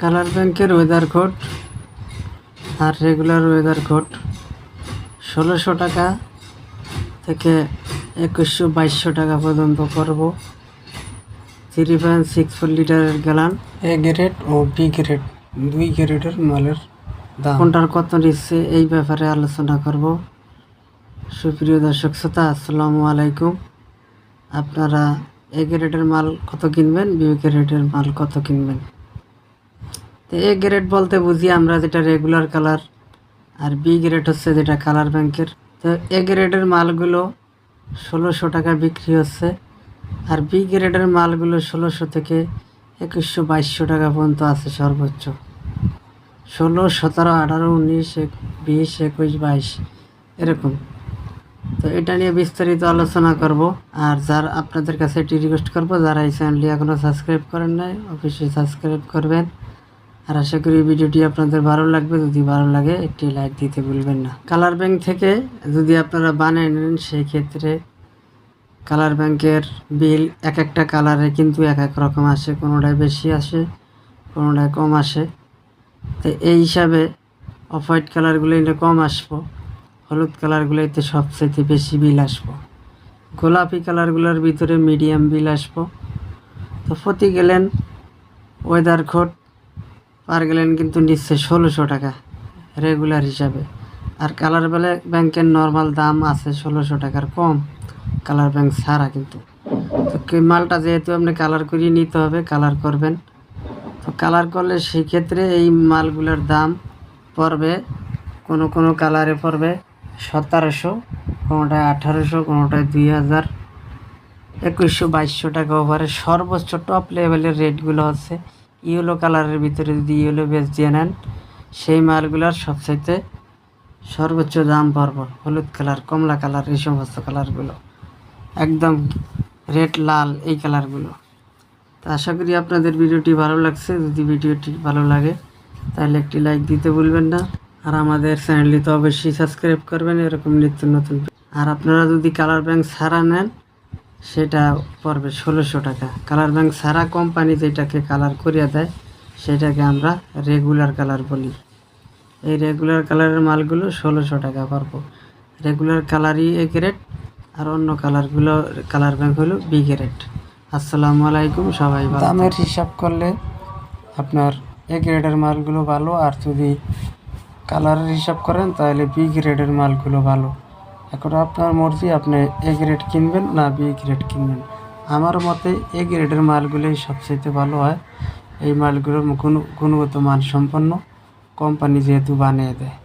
Colour ব্যাংকের weather code আর regular weather code ষোলোশো টাকা থেকে একুশশো বাইশশো টাকা পর্যন্ত করব। থ্রি পয়েন্ট সিক্স ফোর লিটারের গ্যালান এ গ্রেড ও বি গ্রেড দুই গ্রেডের মালের দাম। কোনটার কত নিচ্ছে এই ব্যাপারে আলোচনা করব। সুপ্রিয় দর্শক শ্রোতা, আসসালামু আলাইকুম। আপনারা এ গ্রেডের মাল কত কিনবেন বি গ্রেডের মাল কত কিনবেন? তো এ গ্রেড বলতে বুঝি আমরা যেটা রেগুলার কালার আর বি গ্রেড হচ্ছে যেটা কালার ব্যাংকের তো এ গ্রেডের মালগুলো ষোলোশো টাকা বিক্রি হচ্ছে, আর বি গ্রেডের মালগুলো ষোলোশো থেকে একুশশো বাইশশো টাকা পর্যন্ত আছে সর্বোচ্চ। ষোলো, সতেরো, আঠারো, উনিশ বিশ, একুশ, বাইশ, এরকম। তো এটা নিয়ে বিস্তারিত আলোচনা করব, আর যার আপনাদের কাছে এটি রিকোয়েস্ট করব, যারা এই চ্যানেলটি এখনও সাবস্ক্রাইব করেন নাই, অবশ্যই সাবস্ক্রাইব করবেন। আর আশা করি ভিডিওটি আপনাদের ভালো লাগবে। যদি ভালো লাগে, একটি লাইক দিতে ভুলবেন না। কালার ব্যাংক থেকে যদি আপনারা বানিয়ে নেন, সেই ক্ষেত্রে কালার ব্যাংকের বিল এক একটা কালারে কিন্তু এক এক রকম আসে, কোনোটায় বেশি আসে, কোনোটায় কম আসে। তো এই হিসাবে অফ হোয়াইট কালারগুলো এটা কম আসব, হলুদ কালারগুলোতে সবচেয়ে বেশি বিল আসব। গোলাপি কালারগুলোর ভিতরে মিডিয়াম বিল আসব। তো প্রতি গেলেন ওয়েদার কোড পার গেলেন কিন্তু নিচ্ছে ষোলোশো টাকা রেগুলার হিসাবে। আর কালার বেলে ব্যাংকের নর্মাল দাম আছে ষোলোশো টাকার কম কালার ব্যাংক ছাড়া কিন্তু। তো মালটা যেহেতু আপনি কালার করিয়ে নিতে হবে কালার করবেন। তো কালার করলে সেই ক্ষেত্রে এই মালগুলোর দাম পড়বে, কোনো কোনো কালারে পড়বে সতেরোশো, কোনোটায় আঠারোশো, কোনোটায় দুই হাজার, একুশশো, বাইশশো টাকা ওভারে সর্বোচ্চ টপ লেভেলের রেটগুলো হচ্ছে ইয়েলো কালারের ভিতরে যদি ইয়েলো বেস দিয়ে নেন, সেই মালগুলোর সবচাইতে সর্বোচ্চ দাম পড়বে, হলুদ কালার, কমলা কালার, এই সমস্ত কালারগুলো। একদম রেড, লাল, এই কালারগুলো। তো আশা করি আপনাদের ভিডিওটি ভালো লাগছে। যদি ভিডিওটি ভালো লাগে, তাহলে একটি লাইক দিতে ভুলবেন না। আর আমাদের চ্যানেলটি তো অবশ্যই সাবস্ক্রাইব করবেন, এরকম নিত্য নতুন আর আপনারা যদি কালার ব্যাংক ছাড়া নেন সেটা পড়বে ষোলোশো টাকা। কালার ব্যাংক ছাড়া কোম্পানি যেটাকে কালার করিয়া দেয় সেটাকে আমরা রেগুলার কালার বলি। এই রেগুলার কালারের মালগুলো ষোলোশো টাকা পারব রেগুলার কালারই এ গ্রেড আর অন্য কালারগুলো কালার ব্যাংক হলো বি গ্রেড আসসালামু আলাইকুম সবাই দামের হিসাব করলে আপনার এ গ্রেডের মালগুলো ভালো আর যদি কালারের হিসাব করেন তাহলে বি গ্রেডের মালগুলো ভালো। এখন আপনার মর্জি, আপনি এ গ্রেড কিনবেন না বি গ্রেড কিনবেন। আমার মতে এ গ্রেডের মালগুলোই সবচেয়ে ভালো হয়। এই মালগুলোর গুণগত মান সম্পন্ন কোম্পানি যেহেতু বানিয়ে দেয়।